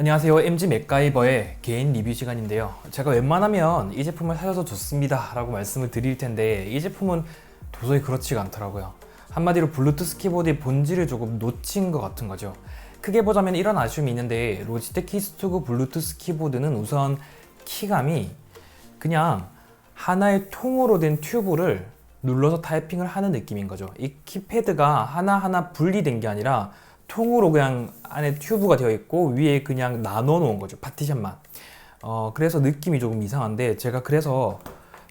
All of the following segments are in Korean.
안녕하세요. MG 맥가이버의 개인 리뷰 시간인데요. 제가 웬만하면 이 제품을 사셔도 좋습니다. 라고 말씀을 드릴 텐데, 이 제품은 도저히 그렇지가 않더라고요. 한마디로 블루투스 키보드의 본질을 조금 놓친 것 같은 거죠. 크게 보자면 이런 아쉬움이 있는데, 로지텍 키스투구 블루투스 키보드는 우선 키감이 그냥 하나의 통으로 된 튜브를 눌러서 타이핑을 하는 느낌인 거죠. 이 키패드가 하나하나 분리된 게 아니라 통으로 그냥 안에 튜브가 되어 있고 위에 그냥 나눠 놓은 거죠. 파티션만. 어, 그래서 느낌이 조금 이상한데 제가 그래서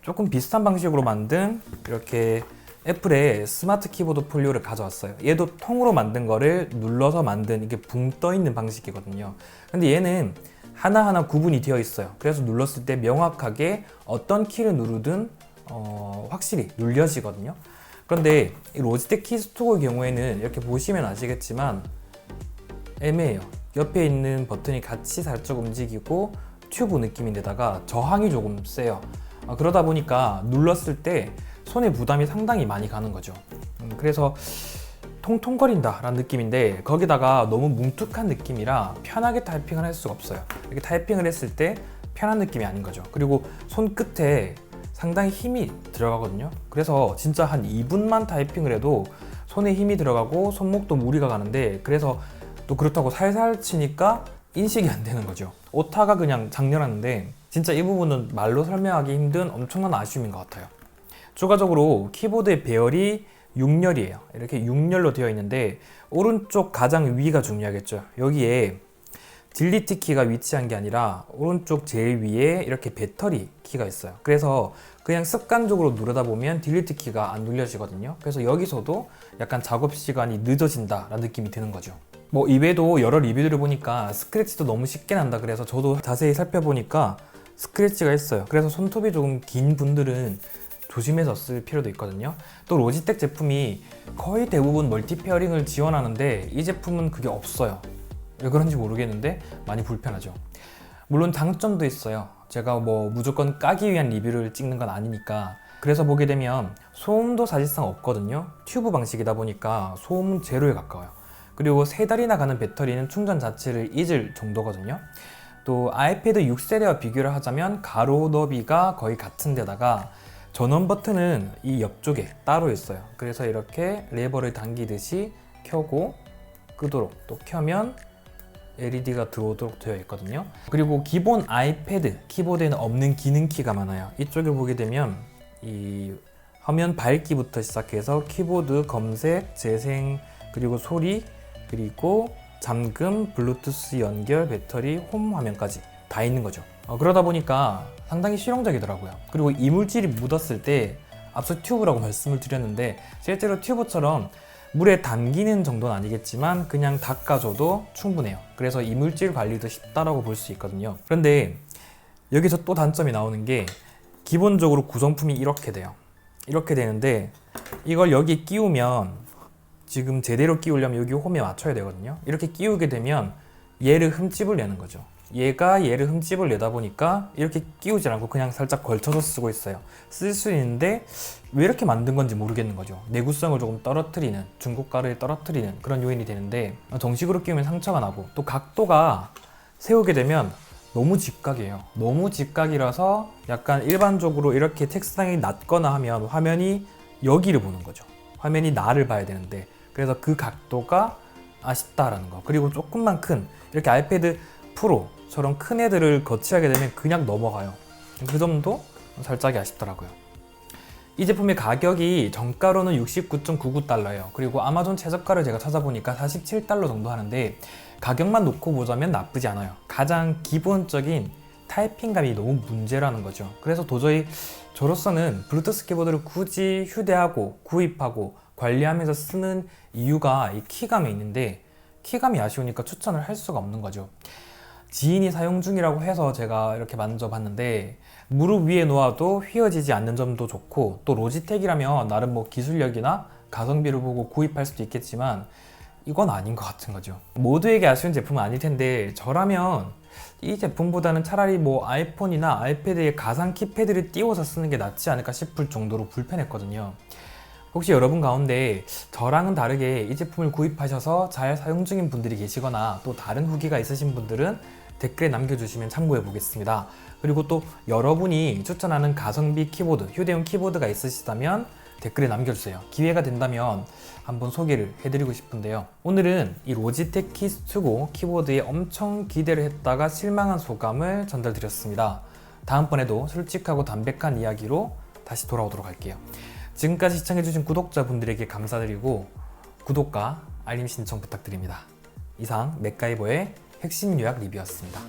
조금 비슷한 방식으로 만든 이렇게 애플의 스마트 키보드 폴리오를 가져왔어요. 얘도 통으로 만든 거를 눌러서 만든 이게 붕 떠 있는 방식이거든요. 근데 얘는 하나하나 구분이 되어 있어요. 그래서 눌렀을 때 명확하게 어떤 키를 누르든 어, 확실히 눌려지거든요. 그런데 이 로지텍 키스토어의 경우에는 이렇게 보시면 아시겠지만 애매해요. 옆에 있는 버튼이 같이 살짝 움직이고 튜브 느낌인데다가 저항이 조금 세요. 어, 그러다 보니까 눌렀을 때 손에 부담이 상당히 많이 가는 거죠. 음, 그래서 통통거린다 라는 느낌인데 거기다가 너무 뭉툭한 느낌이라 편하게 타이핑을 할 수가 없어요. 이렇게 타이핑을 했을 때 편한 느낌이 아닌 거죠. 그리고 손 끝에 상당히 힘이 들어가거든요. 그래서 진짜 한 2분만 타이핑을 해도 손에 힘이 들어가고 손목도 무리가 가는데 그래서 또 그렇다고 살살 치니까 인식이 안 되는 거죠. 오타가 그냥 장렬하는데 진짜 이 부분은 말로 설명하기 힘든 엄청난 아쉬움인 것 같아요. 추가적으로 키보드의 배열이 6열이에요. 이렇게 6열로 되어 있는데 오른쪽 가장 위가 중요하겠죠. 여기에 딜리트 키가 위치한 게 아니라 오른쪽 제일 위에 이렇게 배터리 키가 있어요. 그래서 그냥 습관적으로 누르다 보면 딜리트 키가 안 눌려지거든요. 그래서 여기서도 약간 작업 시간이 늦어진다라는 느낌이 드는 거죠. 뭐 이외에도 여러 리뷰들을 보니까 스크래치도 너무 쉽게 난다 그래서 저도 자세히 살펴보니까 스크래치가 있어요. 그래서 손톱이 조금 긴 분들은 조심해서 쓸 필요도 있거든요. 또 로지텍 제품이 거의 대부분 멀티 페어링을 지원하는데 이 제품은 그게 없어요. 왜 그런지 모르겠는데 많이 불편하죠. 물론 장점도 있어요. 제가 뭐 무조건 까기 위한 리뷰를 찍는 건 아니니까. 그래서 보게 되면 소음도 사실상 없거든요. 튜브 방식이다 보니까 소음은 제로에 가까워요. 그리고 세 달이나 가는 배터리는 충전 자체를 잊을 정도거든요. 또 아이패드 6세대와 비교를 하자면 가로 너비가 거의 같은 데다가 전원 버튼은 이 옆쪽에 따로 있어요. 그래서 이렇게 레버를 당기듯이 켜고 끄도록 또 켜면 LED가 들어오도록 되어 있거든요. 그리고 기본 아이패드 키보드에는 없는 기능 키가 많아요. 이쪽을 보게 되면 이 화면 밝기부터 시작해서 키보드 검색, 재생, 그리고 소리, 그리고 잠금, 블루투스 연결, 배터리, 홈 화면까지 다 있는 거죠. 어, 그러다 보니까 상당히 실용적이더라고요. 그리고 이물질이 묻었을 때 앞서 튜브라고 말씀을 드렸는데 실제로 튜브처럼 물에 담기는 정도는 아니겠지만 그냥 닦아줘도 충분해요. 그래서 이물질 관리도 쉽다라고 볼 수 있거든요. 그런데 여기서 또 단점이 나오는 게 기본적으로 구성품이 이렇게 돼요. 이렇게 되는데 이걸 여기 끼우면 지금 제대로 끼우려면 여기 홈에 맞춰야 되거든요. 이렇게 끼우게 되면 얘를 흠집을 내는 거죠. 얘가 얘를 흠집을 내다 보니까 이렇게 끼우지 않고 그냥 살짝 걸쳐서 쓰고 있어요. 쓸 수 있는데 왜 이렇게 만든 건지 모르겠는 거죠. 내구성을 조금 떨어뜨리는 중고가를 떨어뜨리는 그런 요인이 되는데 정식으로 끼우면 상처가 나고 또 각도가 세우게 되면 너무 직각이에요. 너무 직각이라서 약간 일반적으로 이렇게 책상이 낮거나 하면 화면이 여기를 보는 거죠. 화면이 나를 봐야 되는데 그래서 그 각도가 아쉽다라는 거. 그리고 조금만 큰 이렇게 아이패드 프로 처럼 큰 애들을 거치하게 되면 그냥 넘어가요. 그 점도 살짝 아쉽더라고요. 이 제품의 가격이 정가로는 69.99달러예요. 그리고 아마존 최저가를 제가 찾아보니까 47달러 정도 하는데 가격만 놓고 보자면 나쁘지 않아요. 가장 기본적인 타이핑감이 너무 문제라는 거죠. 그래서 도저히 저로서는 블루투스 키보드를 굳이 휴대하고 구입하고 관리하면서 쓰는 이유가 이 키감에 있는데 키감이 아쉬우니까 추천을 할 수가 없는 거죠. 지인이 사용 중이라고 해서 제가 이렇게 만져봤는데 무릎 위에 놓아도 휘어지지 않는 점도 좋고 또 로지텍이라면 나름 뭐 기술력이나 가성비를 보고 구입할 수도 있겠지만 이건 아닌 것 같은 거죠. 모두에게 아쉬운 제품은 아닐 텐데 저라면 이 제품보다는 차라리 뭐 아이폰이나 아이패드에 가상 키패드를 띄워서 쓰는 게 낫지 않을까 싶을 정도로 불편했거든요. 혹시 여러분 가운데 저랑은 다르게 이 제품을 구입하셔서 잘 사용 중인 분들이 계시거나 또 다른 후기가 있으신 분들은 댓글에 남겨주시면 참고해 보겠습니다. 그리고 또 여러분이 추천하는 가성비 키보드, 휴대용 키보드가 있으시다면 댓글에 남겨주세요. 기회가 된다면 한번 소개를 해드리고 싶은데요. 오늘은 이 로지텍 키스투고 키보드에 엄청 기대를 했다가 실망한 소감을 전달드렸습니다. 다음번에도 솔직하고 담백한 이야기로 다시 돌아오도록 할게요. 지금까지 시청해주신 구독자분들에게 감사드리고 구독과 알림 신청 부탁드립니다. 이상 맥가이버의 핵심 요약 리뷰였습니다.